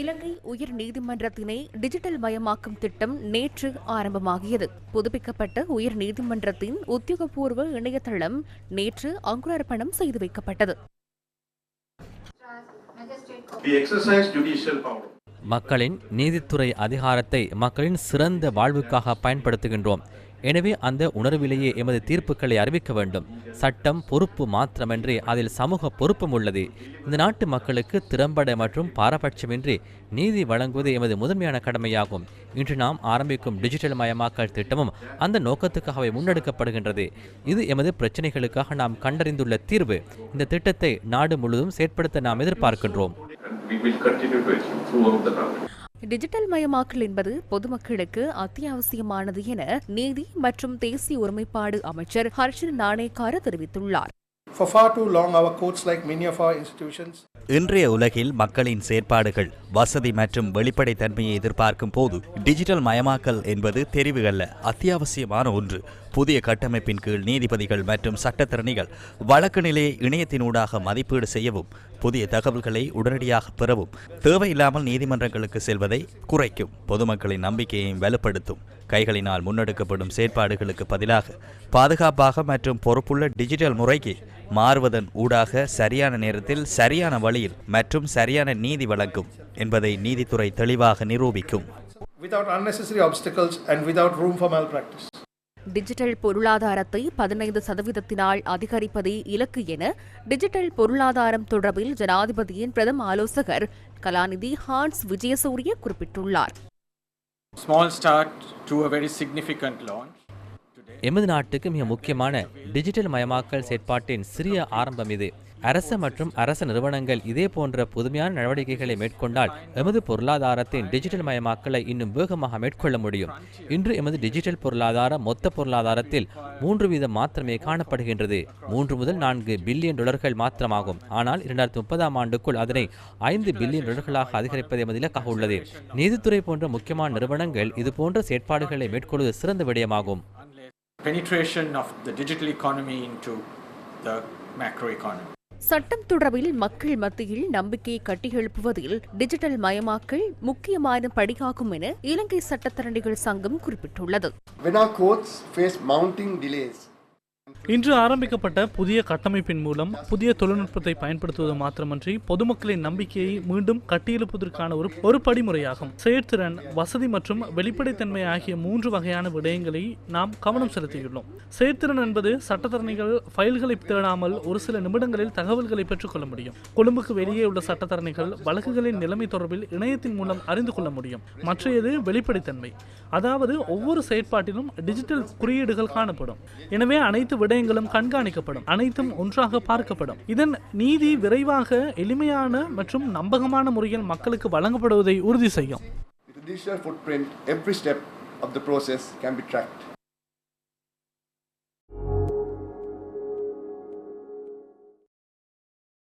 இலங்கை உயர் நீதிமன்றத்தினை டிஜிட்டல் மயமாக்கும் திட்டம் நேற்று ஆரம்பமாகியது. புதுப்பிக்கப்பட்ட உயர் நீதிமன்றத்தின் உத்தியோகபூர்வ இணையதளம் நேற்று அங்குரார்ப்பணம் செய்து வைக்கப்பட்டது. We exercise judicial power. மக்களின் நீதித்துறை அதிகாரத்தை மக்களின் சிறந்த வாழ்வுக்காக பயன்படுத்துகின்றோம். எனவே அந்த உணர்விலேயே எமது தீர்ப்புகளை அறிவிக்க வேண்டும். சட்டம் பொறுப்பு மாத்திரமன்றி அதில் சமூக பொறுப்பும் உள்ளது. இந்த நாட்டு மக்களுக்கு திறம்பட மற்றும் பாரபட்சமின்றி நீதி வழங்குவது எமது முதன்மையான கடமையாகும். இன்று நாம் ஆரம்பிக்கும் டிஜிட்டல் மயமாக்கல் திட்டமும் அந்த நோக்கத்துக்காகவே முன்னெடுக்கப்படுகின்றது. இது எமது பிரச்சனைகளுக்காக நாம் கண்டறிந்துள்ள தீர்வு. இந்த திட்டத்தை நாடு முழுவதும் செயற்படுத்த நாம் எதிர்பார்க்கின்றோம். டிஜிட்டல் மயமாக்கல் என்பது பொதுமக்களுக்கு அத்தியாவசியமானது என நீதி மற்றும் தேசிய ஒருமைப்பாடு அமைச்சர் ஹர்ஷன் நாணேக்கார தெரிவித்துள்ளார் For far too long, our courts, like many of our institutions, இன்றைய உலகில் மக்களின் செயற்பாடுகள் வசதி மற்றும் வெளிப்படைத்தன்மையை எதிர்பார்க்கும் போது டிஜிட்டல் மயமாக்கல் என்பது தெரிவு அல்ல அத்தியாவசியமான ஒன்று. புதிய கட்டமைப்பின் கீழ் நீதிபதிகள் மற்றும் சட்டத்திறனிகள் வழக்கு நிலையை இணையத்தினூடாக மதிப்பீடு செய்யவும் புதிய தகவல்களை உடனடியாக பெறவும் தேவையில்லாமல் நீதிமன்றங்களுக்கு செல்வதை குறைக்கும் பொதுமக்களின் நம்பிக்கையையும் வலுப்படுத்தும் கைகளினால் முன்னெடுக்கப்படும் செயற்பாடுகளுக்கு பதிலாக பாதுகாப்பாக மற்றும் பொறுப்புள்ள டிஜிட்டல் முறைக்கு மாறுவதன் ஊடாக சரியான நேரத்தில் சரியான வழியில் மற்றும் சரியான நீதி வழங்கும் என்பதை நீதித்துறை தெளிவாக நிரூபிக்கும் without unnecessary obstacles and without room for malpractice. Digital பொருளாதாரத்தை பதினைந்து சதவீதத்தினால் அதிகரிப்பதே இலக்கு என டிஜிட்டல் பொருளாதாரம் தொடர்பில் ஜனாதிபதியின் பிரதம ஆலோசகர் கலாநிதி ஹான்ஸ் விஜயசூரிய குறிப்பிட்டுள்ளார் small start to a very significant launch. எமது நாட்டுக்கு மிக முக்கியமான டிஜிட்டல் மயமாக்கல் செயற்பாட்டின் சிறிய ஆரம்பம் இது. அரச மற்றும் அரச நிறுவனங்கள் இதே போன்ற புதுமையான நடவடிக்கைகளை மேற்கொண்டால் எமது பொருளாதாரத்தின் டிஜிட்டல் மயமாக்கலை இன்னும் வேகமாக மேற்கொள்ள முடியும். இன்று எமது டிஜிட்டல் பொருளாதார மொத்த பொருளாதாரத்தில் மூன்று வீதம் மாத்திரமே காணப்படுகின்றது. மூன்று முதல் நான்கு பில்லியன் டாலர்கள் மாத்திரமாகும். ஆனால் இரண்டாயிரத்தி முப்பதாம் ஆண்டுக்குள் அதனை ஐந்து பில்லியன் டாலர்களாக அதிகரிப்பது எமது இலக்காக உள்ளது. நீதித்துறை போன்ற முக்கியமான நிறுவனங்கள் இதுபோன்ற செயற்பாடுகளை மேற்கொள்வது சிறந்த விடயமாகும். Penetration of the digital economy into the macroeconomy. சட்டம் தொடர்பில் மக்கள் மத்தியில் நம்பிக்கையை கட்டியெழுப்புவதில் டிஜிட்டல் மயமாக்கல் முக்கியமான படியாகும் என இலங்கை சட்டத்தரணிகள் சங்கம் குறிப்பிட்டுள்ளது இன்று ஆரம்பிக்கப்பட்ட புதிய கட்டமைப்பின் மூலம் புதிய தொழில்நுட்பத்தை பயன்படுத்துவது மாத்திரமன்றி பொதுமக்களின் நம்பிக்கையை மீண்டும் கட்டியெழுப்பதற்கான ஒரு ஒரு படிமுறையாகும் செயற்திறன் வசதி மற்றும் வெளிப்படைத்தன்மை ஆகிய மூன்று வகையான விடயங்களை நாம் கவனம் செலுத்தியுள்ளோம். செயற்திறன் என்பது சட்டத்தரணிகள் ஃபைல்களை தேடாமல் ஒரு சில நிமிடங்களில் தகவல்களை பெற்றுக்கொள்ள முடியும். கொழும்புக்கு வெளியே உள்ள சட்டத்தரணிகள் வழக்குகளின் நிலைமை தொடர்பில் இணையத்தின் மூலம் அறிந்து கொள்ள முடியும். மற்றையது வெளிப்படைத்தன்மை. அதாவது ஒவ்வொரு செயற்பாட்டிலும் டிஜிட்டல் குறியீடுகள் காணப்படும். எனவே அனைத்து விட விடயங்களும் கண்காணிக்கப்படும். அனைத்தும் ஒன்றாக பார்க்கப்படும். இதன் நீதி விரைவாக எளிமையான மற்றும் நம்பகமான முறையில் மக்களுக்கு வழங்கப்படுவதை உறுதி செய்யும். With a footprint, every step of the process can be tracked.